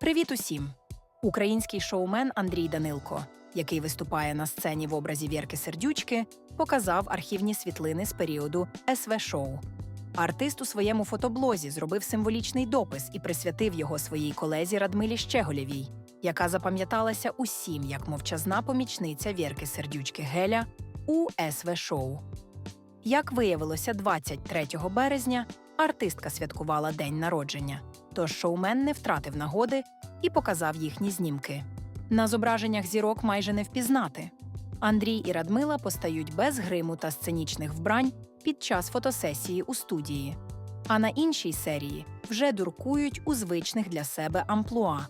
Привіт усім! Український шоумен Андрій Данилко, який виступає на сцені в образі Вірки Сердючки, показав архівні світлини з періоду СВ-шоу. Артист у своєму фотоблозі зробив символічний допис і присвятив його своїй колезі Радмилі Щеголєвій, яка запам'яталася усім як мовчазна помічниця Вірки Сердючки Геля у СВ-шоу. Як виявилося, 23 березня артистка святкувала день народження, тож шоумен не втратив нагоди і показав їхні знімки. На зображеннях зірок майже не впізнати. Андрій і Радмила постають без гриму та сценічних вбрань під час фотосесії у студії. А на іншій серії вже дуркують у звичних для себе амплуа.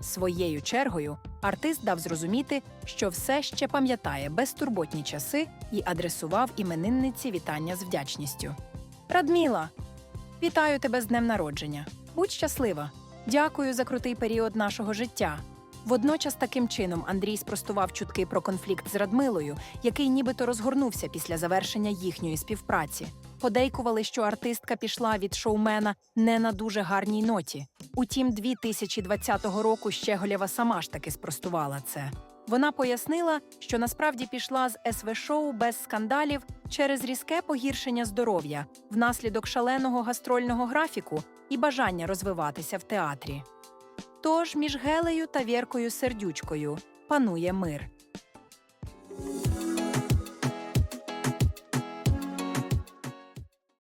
Своєю чергою артист дав зрозуміти, що все ще пам'ятає безтурботні часи і адресував іменинниці вітання з вдячністю. Радміла, вітаю тебе з днем народження. Будь щаслива. Дякую за крутий період нашого життя. Водночас таким чином Андрій спростував чутки про конфлікт з Радмилою, який нібито розгорнувся після завершення їхньої співпраці. Подейкували, що артистка пішла від шоумена не на дуже гарній ноті. Утім, 2020 року Щеголєва сама ж таки спростувала це. Вона пояснила, що насправді пішла з СВ-шоу без скандалів через різке погіршення здоров'я внаслідок шаленого гастрольного графіку і бажання розвиватися в театрі. Тож між Гелею та Віркою Сердючкою панує мир.